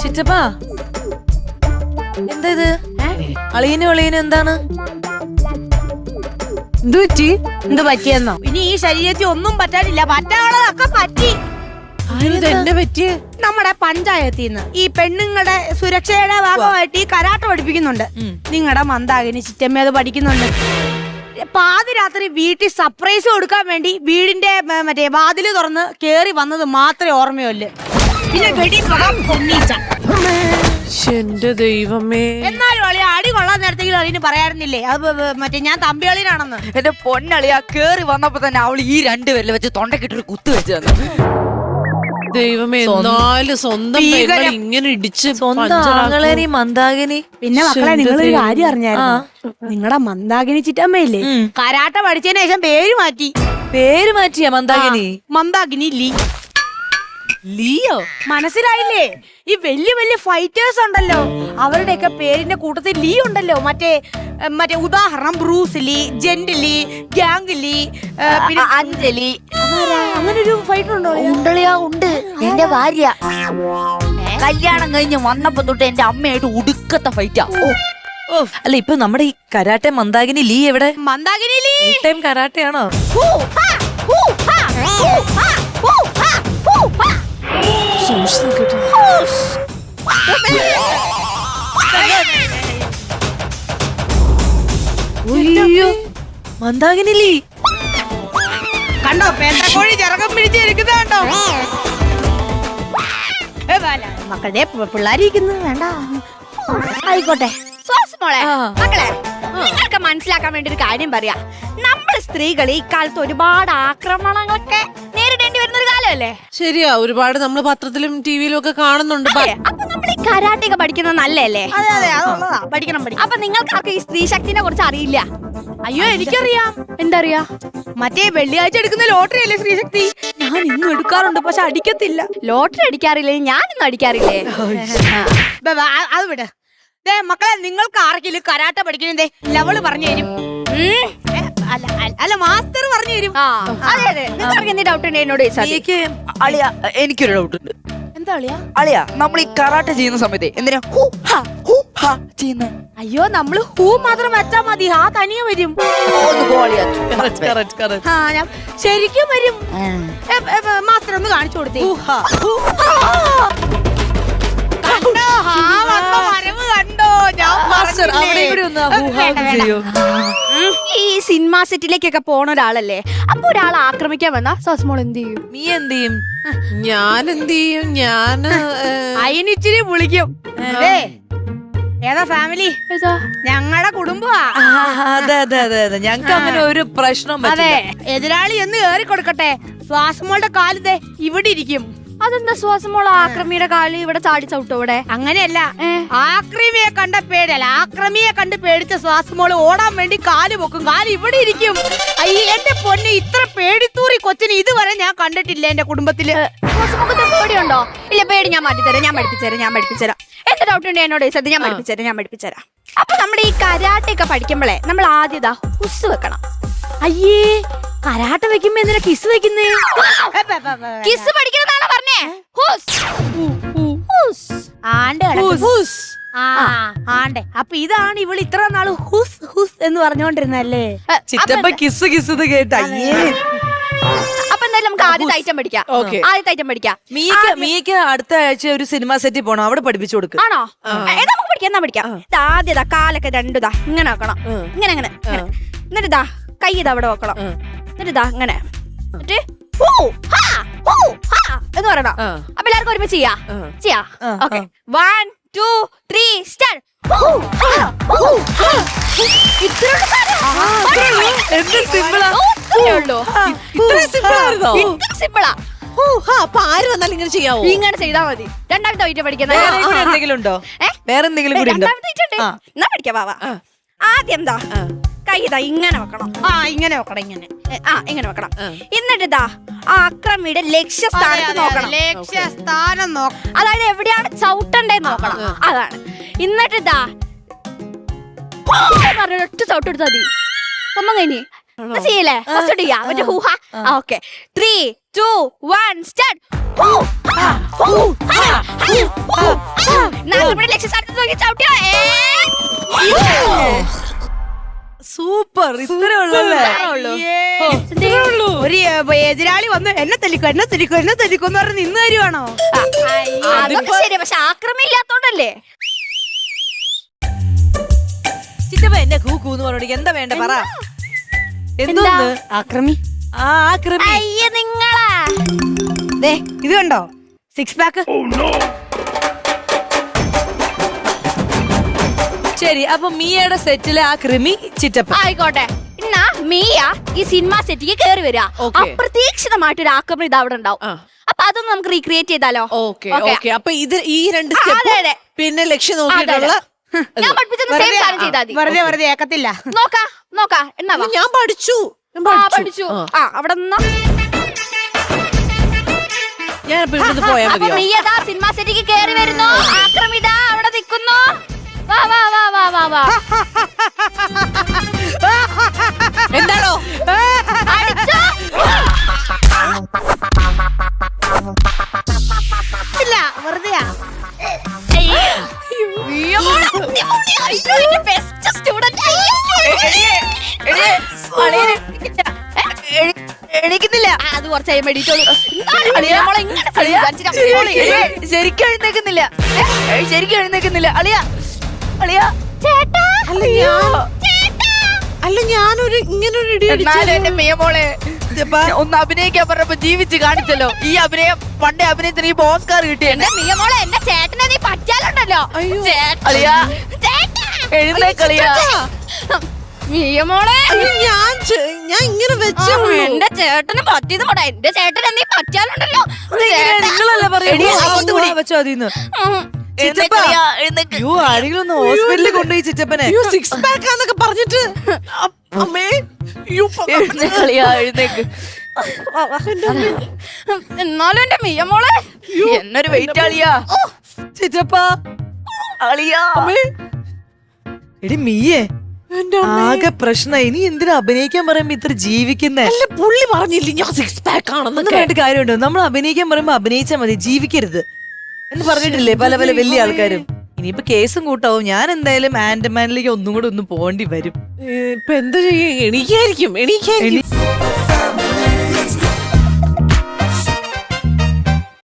ചിറ്റപ്പാ. എന്താ ഇത്? അളിയനും അളിയനും എന്താണ്? എന്തുപറ്റി എന്ത് പറ്റിയെന്നോ? ഇനി ഈ ശരീരത്തിൽ ഒന്നും പറ്റാനില്ല. പറ്റാനുള്ളതൊക്കെ പറ്റി. എന്നെ പറ്റിയേ? നമ്മുടെ പഞ്ചായത്തിൽ നിന്ന് ഈ പെണ്ണുങ്ങളുടെ സുരക്ഷയുടെ ഭാഗമായിട്ട് ഈ കരാട്ട പഠിപ്പിക്കുന്നുണ്ട്. നിങ്ങളുടെ മന്ദാകിനി ചിറ്റമ്മ അത് പഠിക്കുന്നുണ്ട്. പാതിരാത്രി വീട്ടിൽ സർപ്രൈസ് കൊടുക്കാൻ വേണ്ടി വീടിന്റെ മറ്റേ വാതിൽ തുറന്ന് കേറി വന്നത് മാത്രമേ ഓർമ്മയുള്ളൂ. പിന്നെ വെടി പൊന്നീച്ച. എന്റെ ദൈവമേ. എന്നാലും അളി അടി കൊള്ളാൻ നേരത്തെങ്കിലും അളിന് പറയാറുന്നില്ലേ? അത് മറ്റേ ഞാൻ തമ്പികളിനാണെന്ന് എന്റെ പൊന്നളിയാ കേറി വന്നപ്പോ തന്നെ അവൾ ഈ രണ്ടുപേരിൽ വെച്ച് തൊണ്ടക്കിട്ടൊരു കുത്തു വെച്ച് തന്നു. ദൈവമേ എന്നാലും സ്വന്തം പെങ്ങൾ ഇങ്ങനെ ഇടിച്ച് സ്വന്തം ആങ്ങളേനി മന്ദാകിനി പിന്നെ മക്കളെ നിങ്ങൾ ഒരു കാര്യം അറിഞ്ഞായിരുന്നു? നിങ്ങളുടെ മന്ദാകിനി ചിറ്റമ്മയില്ലേ? കരാട്ട പഠിച്ചതിന് ശേഷം പേര് മാറ്റി. പേര് മാറ്റിയ മന്ദാകിനി മന്ദാകിനി ലീ. ലിയോ? മനസ്സിലായില്ലേ? ഈ വലിയ വലിയ ഫൈറ്റേഴ്സ് ഉണ്ടല്ലോ. അവരുടെയൊക്കെ പേരിന്റെ കൂട്ടത്തിൽ ലീ ഉണ്ടല്ലോ. മറ്റേ മറ്റേ ഉദാഹരണം ബ്രൂസ് ലീ ജെന്റ് ലീ ഗാംഗ് ലീ പിന്നെ അഞ്ജലി. അങ്ങനെ ഒരു ഫൈറ്റർ ഉണ്ടോ ഉണ്ടളിയാ ഉണ്ട്. എന്റെ ഭാര്യ. കല്യാണം കഴിഞ്ഞ് വന്നപ്പോ തൊട്ട് എന്റെ അമ്മയായിട്ട് ഉടുക്കത്തെ ഫൈറ്റാ ഓ. അല്ല ഇപ്പൊ നമ്മുടെ ഈ കരാട്ടെ മന്ദാകിനി ലീ എവിടെ? മന്ദാകിനി ലീ! ടൈം കരാട്ടെയാണോ? മന്ദാകിനി ലീ. കണ്ടോ? പേട്ടക്കോഴി ചിറകം പിടിച്ചിരിക്കുന്നത് കണ്ടോ? മക്കളെ പിള്ളേരിക്കുന്നു വേണ്ട. ആയിക്കോട്ടെ. സോസ് മോളെ മക്കളെ നിങ്ങൾക്ക് മനസ്സിലാക്കാൻ വേണ്ടി ഒരു കാര്യം പറയാ. നമ്മൾ സ്ത്രീകൾ ഈ കാലത്ത് ഒരുപാട് ആക്രമണങ്ങളൊക്കെ നേരിടേണ്ടി വരുന്ന ഒരു കാലമല്ലേ? ശരിയാ ഒരുപാട് നമ്മൾ പത്രത്തിലും ടിവിയിലും ഒക്കെ കാണുന്നുണ്ട്? അപ്പൊ നമ്മൾ ഈ കരാട്ടയൊക്കെ പഠിക്കുന്നത് നല്ലല്ലേ അതെ അതെ അതുള്ളതാ പഠിക്കണം പഠിക്കണം. അപ്പൊ നിങ്ങൾക്ക് ആർക്കും ഈ സ്ത്രീ ശക്തിനെ കുറിച്ച് അറിയില്ല? അയ്യോ എനിക്കറിയാം. എന്താ അറിയാ മറ്റേ വെള്ളിയാഴ്ച എടുക്കുന്ന ലോട്ടറി അല്ലേ ശ്രീശക്തി? ഞാൻ ഇന്നും എടുക്കാറുണ്ട് പക്ഷെ അടിക്കത്തില്ല. ലോട്ടറി അടിക്കാറില്ലേ? ഞാനൊന്നും അടിക്കാറില്ലേ? അത് വിട്. ദേ മക്കളെ നിങ്ങൾക്ക് ആർക്കെങ്കിലും കരാട്ട പഠിക്കണേ? ലവൾ പറഞ്ഞു തരും. അല്ല മാസ്റ്റർ പറഞ്ഞു തരും. അതെ അതെ. നിങ്ങൾക്ക് ഡൗട്ട് ഉണ്ട് എന്നോട് എനിക്ക് അളിയ എനിക്കൊരു ഡൗട്ട് ഉണ്ട്. എന്താ അളിയാ? അളിയ നമ്മൾ ഈ കറാട്ട ചെയ്യുന്ന സമയത്ത് എന്തിനാ? ഹൂ അയ്യോ നമ്മൾ ഹൂ മാത്രം വെച്ചാ മതി. ആ തനിയെ വരും. ഒന്ന് പോ അളിയാ. Correct, correct, correct. ആ ഞാൻ ശരിക്കും വരും. ഏ, ഏ, ഏ, മാസ്റ്റർ ഒന്ന് കാണിച്ചു കൊടുത്തേ. കണ്ടോ? ആ വന്ന വരവ് കണ്ടോ? ഞാൻ മാസ്റ്റർ അവിടെ? ഇവിടെ ഒന്ന് ആ. ഈ സിനിമ സെറ്റിലേക്കൊക്കെ പോണ ഒരാളല്ലേ? അപ്പൊ ഒരാൾ ആക്രമിക്കാൻ വന്ന സോസ്മോൾ എന്ത് ചെയ്യും? നീ എന്ത് ചെയ്യും? ഞാൻ എന്ത് ചെയ്യും ഞാൻ അയിനിച്ചിരി വിളിക്കും. ദേ, ഏതാ ഫാമിലി? ഞങ്ങളുടെ കുടുംബമാ അതെ അതെ അതെ അതെ. ഞങ്ങൾക്ക് അങ്ങനെ ഒരു പ്രശ്നം അതെ എതിരാളി എന്ന് കേറി കൊടുക്കട്ടെ. ശ്വാസമോളുടെ കാലിതേ ഇവിടെ ഇരിക്കും. അതെന്താ ശ്വാസമോൾ ആക്രമിയുടെ കാൽ ഇവിടെ ചാടി ചവിട്ടോ ഇവിടെ അങ്ങനെയല്ല. ആക്രമിയെ കണ്ട പേടിയല്ല. ആക്രമിയെ കണ്ട് പേടിച്ച ശ്വാസമോൾ ഓടാൻ വേണ്ടി കാൽ പൊക്കും. കാൽ ഇവിടെ ഇരിക്കും. എന്റെ പൊന്നെ ഇത്ര പേടിത്തൂറി കൊച്ചിന് ഇതുവരെ ഞാൻ കണ്ടിട്ടില്ല എന്റെ കുടുംബത്തിൽ. പേടിയുണ്ടോ? ഇല്ല പേടി ഞാൻ മാറ്റിത്തരാം. ഞാൻ പഠിപ്പിച്ചുതരാം ഞാൻ പഠിപ്പിച്ചുതരാം. എന്ത് ഡൗട്ട് ഉണ്ട് എന്നോട്. ചോദിച്ചത് ഞാൻ പഠിപ്പിച്ചുതരാം ഞാൻ പഠിപ്പിച്ചുതരാം. അപ്പൊ നമ്മുടെ ഈ കരാട്ടെ ഒക്കെ പഠിക്കുമ്പോഴേ നമ്മൾ ആദ്യം ഹുസ് വെക്കണം. അയ്യേ കരാട്ട വെക്കുമ്പോ എന്തിനാ കിസ് വെക്കുന്നേ? കിസ് പഠിക്കണമെന്നാണോ പറഞ്ഞേ? ഹുസ്. ഹുസ്. ആണ്ട് ഹുസ്. ആ ആണ്ടെ. അപ്പൊ ഇതാണ് ഇവൾ ഇത്ര നാൾ ഹുസ് ഹുസ് എന്ന് പറഞ്ഞോണ്ടിരുന്നല്ലേ ചിറ്റപ്പ കിസ് കിസ് ഇത് നമുക്ക് ആദ്യത്തെ ഐറ്റം പഠിക്കാം Okay. ആദ്യത്തെ ഐറ്റം പഠിക്കാം മീക്ക് മീക്ക് അടുത്ത ആഴ്ച ഒരു സിനിമ സെറ്റിൽ പോണം. അവിടെ പഠിപ്പിച്ചു കൊടുക്കും. ആണോ? ഏ, നമുക്ക് പഠിക്കാം. എന്നാ പഠിക്കാം? ഇതാ ആദ്യം ഇതാ കാലൊക്കെ രണ്ടുതാ ഇങ്ങനെ വെക്കണം. ഇങ്ങനെ അങ്ങനെ ഇങ്ങനെ. എന്നിട്ട് ഇതാ കൈ ഇതാ അവിടെ വെക്കണം. എന്നിട്ട് ഇതാ എന്നിട്ട് ഹൂ, ഹാ, ഹൂ, ഹാ എന്ന് പറയണം. ആ. അപ്പൊ എല്ലാവർക്കും ഒരുമിച്ച് ചെയ്യാ. ചെയ്യാ. ആ, okay. One two three start എന്ത് സിമ്പിളാ സിമ്പിളാ ഓ ഹാ അപ്പൊ ആര് വന്നാലും ഇങ്ങനെ ചെയ്യാവോ? ഇങ്ങനെ ചെയ്താ മതി. രണ്ടാമത്തെ വൈറ്റ് പഠിക്കുന്ന എന്തെങ്കിലും ഉണ്ടോ വേറെ എന്തെങ്കിലും കൂടി ഉണ്ടോ. എന്നാ പഠിക്കാം വാവാ ആദ്യം എന്താ? കൈ ഇതാ ഇങ്ങനെ വെക്കണം. ആ ഇങ്ങനെ വെക്കണം ഇങ്ങനെ. ആ ഇങ്ങനെ വെക്കണം. എന്നിട്ട് ഇതാ ആ അക്രമിയുടെ ലക്ഷ്യസ്ഥാനത്ത് നോക്കണം. ലക്ഷ്യസ്ഥാനം നോക്കണം അതായത് എവിടെയാണ് ചവിട്ടണ്ടേന്ന് നോക്കണം. അതാണ്. എന്നിട്ട് ഇതാ പറഞ്ഞ ഒറ്റ ചവിട്ട് എടുത്താൽ മതി. ഒന്നും കഴിഞ്ഞ് ചെയ്യല്ലേ ഫസ്റ്റ് ചെയ്യാ. മറ്റേ ഹൂഹ okay. Three two one start super ഒരു എതിരാളി വന്ന് എന്നെ തെലിക്കും എന്നെ തെലിക്കും എന്നെ തെലിക്കും എന്ന് പറഞ്ഞ് നിന്ന് തരുവാണോ? ശരി പക്ഷെ ആക്രമില്ലാത്തോണ്ടല്ലേ ചിറ്റപ്പ എന്നെ കൂ കൂന്ന് പറഞ്ഞു എന്താ വേണ്ട? പറ. എന്തോന്ന് ആക്രമി. ആ ആക്രമി. അയ്യ നിങ്ങളാ. ദേ ഇത് കണ്ടോ? സിക്സ് പാക്ക് ശരി അപ്പൊ മിയയുടെ സെറ്റിലെ ആ കൃമി ചിറ്റപ്പ ആയിക്കോട്ടെ. എന്നാ മീയ ഈ സിനിമ സെറ്റിക്ക് കേറി വരിക Okay. അപ്രതീക്ഷിതമായിട്ട് ഒരു ആക്രമണം ഇത് അവിടെ ഉണ്ടാവും. അപ്പൊ അതൊന്നും നമുക്ക് റീക്രിയേറ്റ് ചെയ്താലോ? Okay Okay. ഓക്കെ അപ്പൊ ഇത് ഈ രണ്ട് സ്റ്റെപ്പ് അതെ, അതെ. പിന്നെ ലക്ഷ്യം നോക്കിയിട്ടുള്ള ഞാൻ പഠിപ്പിച്ചത് സെയിം കാര്യം ചെയ്താൽ മതി. വെറുതെ വെറുതെ ഏക്കത്തില്ല. നോക്കാ നോക്കാ എന്നാ വാ. ഞാൻ പഠിച്ചു. ഞാൻ ആ പഠിച്ചു. ആ. ആ അവിടെ നിന്നോ. ഞാൻ ഇപ്പൊ ഇവിടുന്ന് അപ്പൊ മതിയോ? സിനിമ സെറ്റിക്ക് കേറി വരുന്നു? ആക്രമിത. സംസാരിച്ചിട്ട് അത് എണീ- ശരിക്കും എഴുന്നേക്കുന്നില്ല. ശരിക്കും എഴുന്നേക്കുന്നില്ല. അളിയ അളിയ. അല്ല ഞാനൊരു ഇങ്ങനൊരു എന്റെ മിയമോളെ ഒന്ന് അഭിനയിക്കാൻ പറഞ്ഞപ്പോ ജീവിച്ച് കാണിച്ചല്ലോ. ഈ അഭിനയം പണ്ടേ അഭിനയത്തിന് ഈ ഓസ്കാർ കിട്ടിയെന്നെ എന്റെ മിയ മോളെ എന്റെ മോളെ? ഞാൻ ചെ- ഞാൻ ഇങ്ങനെ വെച്ചേ ഉള്ളൂ. എന്റെ ചേട്ടന് പറ്റിയത് പോടാ എന്റെ ചേട്ടനെ നീ പറ്റാലുണ്ടല്ലോ ചേട്ടാ. നിങ്ങളല്ല എടി, പറയുന്നത് അകത്ത് വിടി. വെച്ചോ അതിന്ന്. ഉം. ചിറ്റപ്പ എഴുന്നേക്ക് അയ്യോ ആരെങ്കിലും ഒന്ന് ഹോസ്പിറ്റലിൽ കൊണ്ടുപോയി ചിറ്റപ്പനെ അയ്യോ സിക്സ് പാക്ക് ആന്നൊക്കെ പറഞ്ഞിട്ട്. അ- അമ്മേ അയ്യോ, എഴുന്നേക്കളിയ എഴുന്നേക്ക് എന്നാലും എന്റെ മിയ മോളെ. എന്നൊരു വെയിറ്റ് ആളിയാ ചിറ്റപ്പ അളിയാ. എടി മീയേ ആകെ പ്രശ്നമായി. നീ എന്തിനാ അഭിനയിക്കാൻ പറയുമ്പോ ഇത്ര ജീവിക്കുന്നേ? പുള്ളി പറഞ്ഞില്ലേ ഞാൻ സിക്സ് പാക്ക് ഒന്നും ആണെന്നൊക്കെ വേണ്ട കാര്യമുണ്ടോ. നമ്മൾ അഭിനയിക്കാൻ പറയുമ്പോ അഭിനയിച്ചാൽ മതി. ജീവിക്കരുത്. എന്ന് പറഞ്ഞിട്ടില്ലേ പല പല വലിയ ആൾക്കാരും? ഇനിയിപ്പോ കേസും കൂട്ടാവും. ഞാൻ എന്തായാലും ആൻഡമാനിലേക്ക് ഒന്നും കൂടെ ഒന്ന് പോകേണ്ടി വരും. ഇപ്പൊ എന്താ ചെയ്യും? എണീക്കായിരിക്കും എണീക്കായിരിക്കും.